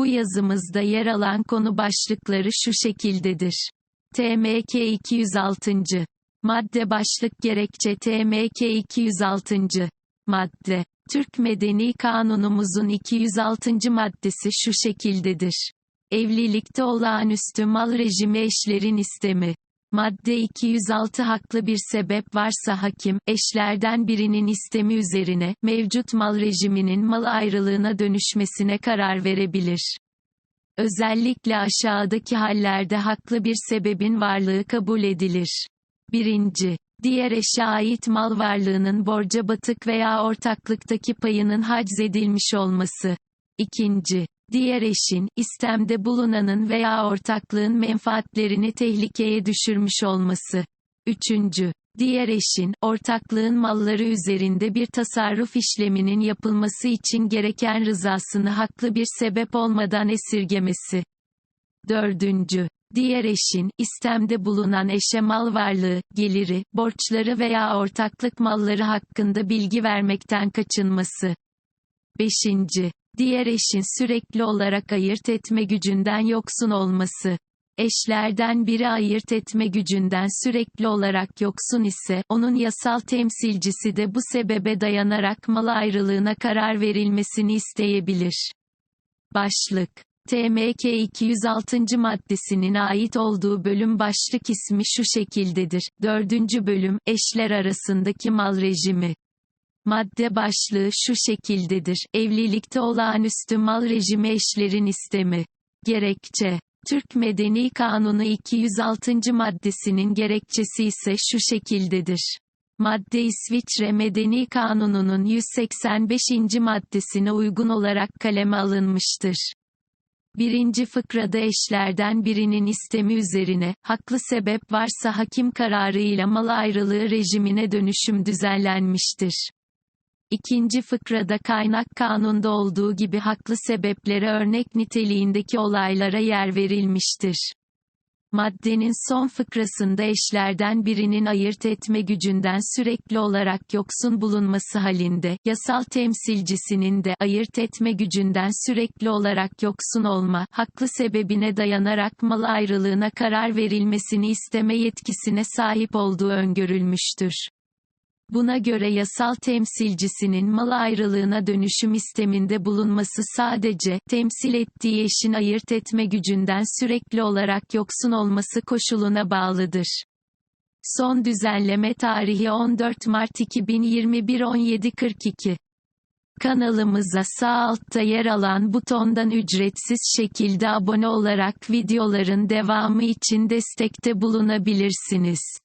Bu yazımızda yer alan konu başlıkları şu şekildedir. TMK 206. Madde başlık gerekçe TMK 206. Madde. Türk Medeni Kanunumuzun 206. maddesi şu şekildedir. Evlilikte olağanüstü mal rejimi eşlerin istemi. Madde 206 haklı bir sebep varsa hakim, eşlerden birinin istemi üzerine, mevcut mal rejiminin mal ayrılığına dönüşmesine karar verebilir. Özellikle aşağıdaki hallerde haklı bir sebebin varlığı kabul edilir. 1. Diğer eşe ait mal varlığının borca batık veya ortaklıktaki payının haczedilmiş olması. 2. Diğer eşin, istemde bulunanın veya ortaklığın menfaatlerini tehlikeye düşürmüş olması. 3. Diğer eşin, ortaklığın malları üzerinde bir tasarruf işleminin yapılması için gereken rızasını haklı bir sebep olmadan esirgemesi. 4. Diğer eşin, istemde bulunan eşe mal varlığı, geliri, borçları veya ortaklık malları hakkında bilgi vermekten kaçınması. 5. Diğer eşin sürekli olarak ayırt etme gücünden yoksun olması. Eşlerden biri ayırt etme gücünden sürekli olarak yoksun ise, onun yasal temsilcisi de bu sebebe dayanarak mal ayrılığına karar verilmesini isteyebilir. Başlık TMK 206. maddesinin ait olduğu bölüm başlık ismi şu şekildedir. 4. bölüm, eşler arasındaki mal rejimi. Madde başlığı şu şekildedir. Evlilikte olağanüstü mal rejimi eşlerin istemi. Gerekçe. Türk Medeni Kanunu 206. maddesinin gerekçesi ise şu şekildedir. Madde İsviçre Medeni Kanunu'nun 185. maddesine uygun olarak kaleme alınmıştır. Birinci fıkrada eşlerden birinin istemi üzerine, haklı sebep varsa hakim kararıyla mal ayrılığı rejimine dönüşüm düzenlenmiştir. İkinci fıkrada kaynak kanunda olduğu gibi haklı sebeplere örnek niteliğindeki olaylara yer verilmiştir. Maddenin son fıkrasında eşlerden birinin ayırt etme gücünden sürekli olarak yoksun bulunması halinde, yasal temsilcisinin de ayırt etme gücünden sürekli olarak yoksun olma, haklı sebebine dayanarak mal ayrılığına karar verilmesini isteme yetkisine sahip olduğu öngörülmüştür. Buna göre yasal temsilcisinin mal ayrılığına dönüşüm isteminde bulunması sadece, temsil ettiği eşin ayırt etme gücünden sürekli olarak yoksun olması koşuluna bağlıdır. Son düzenleme tarihi 14 Mart 2021 17.42 Kanalımıza sağ altta yer alan butondan ücretsiz şekilde abone olarak videoların devamı için destekte bulunabilirsiniz.